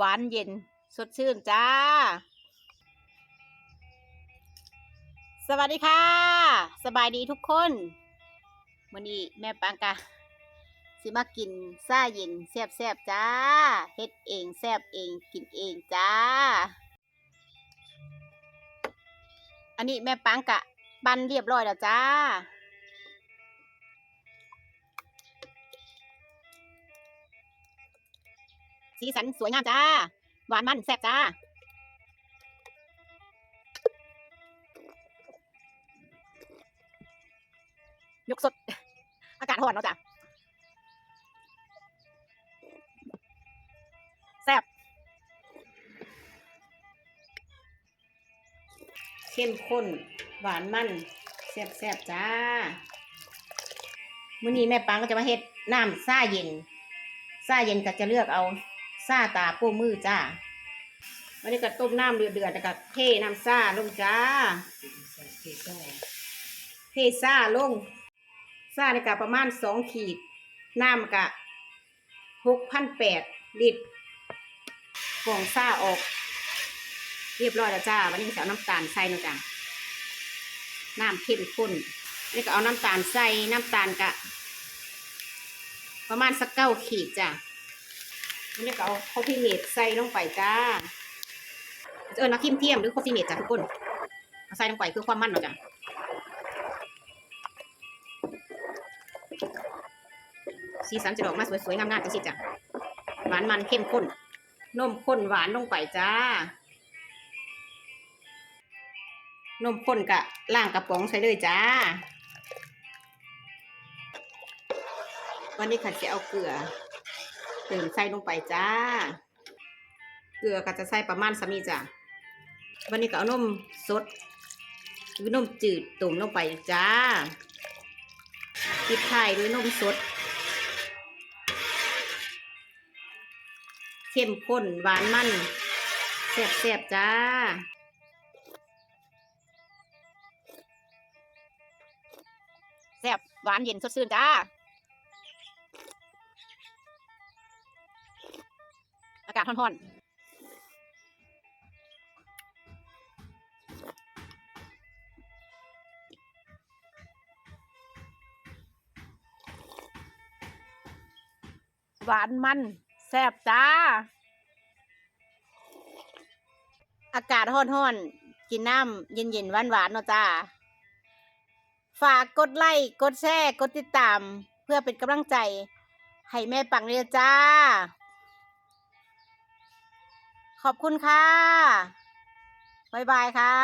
หวานเย็น สดชื่นจ้า สวัสดีค่ะ สบายดีทุกคนวันนี้แม่ปังกะสิมากินซ่าเย็นแซ่บจ้าเฮ็ดเองแซบเองกินเองจ้า อันนี้แม่ปังกะ บันเรียบร้อยแล้วจ้า สีสันสวยงามจ้า หวานมันแซ่บจ้า ยกสด อากาศร้อนเนาะจ้ะแซ่บเข้มข้น หวานมันแซ่บแซ่บจ้ามื้อนี้แม่ปังก็จะมาเฮ็ดน้ำซ่าเย็นซ่าเย็นก็จะเลือกเอา ซาตาโป้มือจ้าวันนี้ก็ต้มน้ำเดือดๆแล้วก็เทน้ำซาลงจ้า เทซาลงซาในกะประมาณสองขีด น้ำกะหกพันแปดลิตรฟองซาออก เรียบร้อยแล้วจ้า วันนี้ก็จะเอาน้ำตาลใส่นะจ้าน้ำเข้มข้นนี่ก็เอาน้ำตาลใส่น้ำตาลกะ ประมาณสักเก้าขีดจ้า นนี้เอาคอฟฟี่เมดใส่ลงไปจ้าเออน้ำคิมเทียมหรือคอฟฟี่เมดจ้าทุกคนใส่ลงไปเพื่อความมันเนาะจ้าสีสันจะออกมาสวยๆงามๆจังสิจ้ะหวานมันเข้มข้นนมข้นหวานลงไปจ้านมข้นกะล่างกระป๋องใส่เลยจ้า วันนี้ขัดจะเอาเกลือ เติมใส่ลงไปจ้า เกลือก็จะใส่ประมาณสามีจ้ะวันนี้ก็เอานมสดหรือนมจืดตุ่มลงไปจ้าปิดท้ายด้วยนมสด เข้มข้นหวานมันแซ่บๆจ้าแซ่บหวานเย็นสดชื่นจ้าากาศร้อนๆหวานมันแซ่บจ้า อากาศร้อนๆ กินน้ำเย็นๆหวานๆเนาะจ้า ฝากกดไลค์กดแชร์ กดติดตาม เพื่อเป็นกำลังใจ ให้แม่ปังเรียจ้า ขอบคุณค่ะ บ๊ายบายค่ะ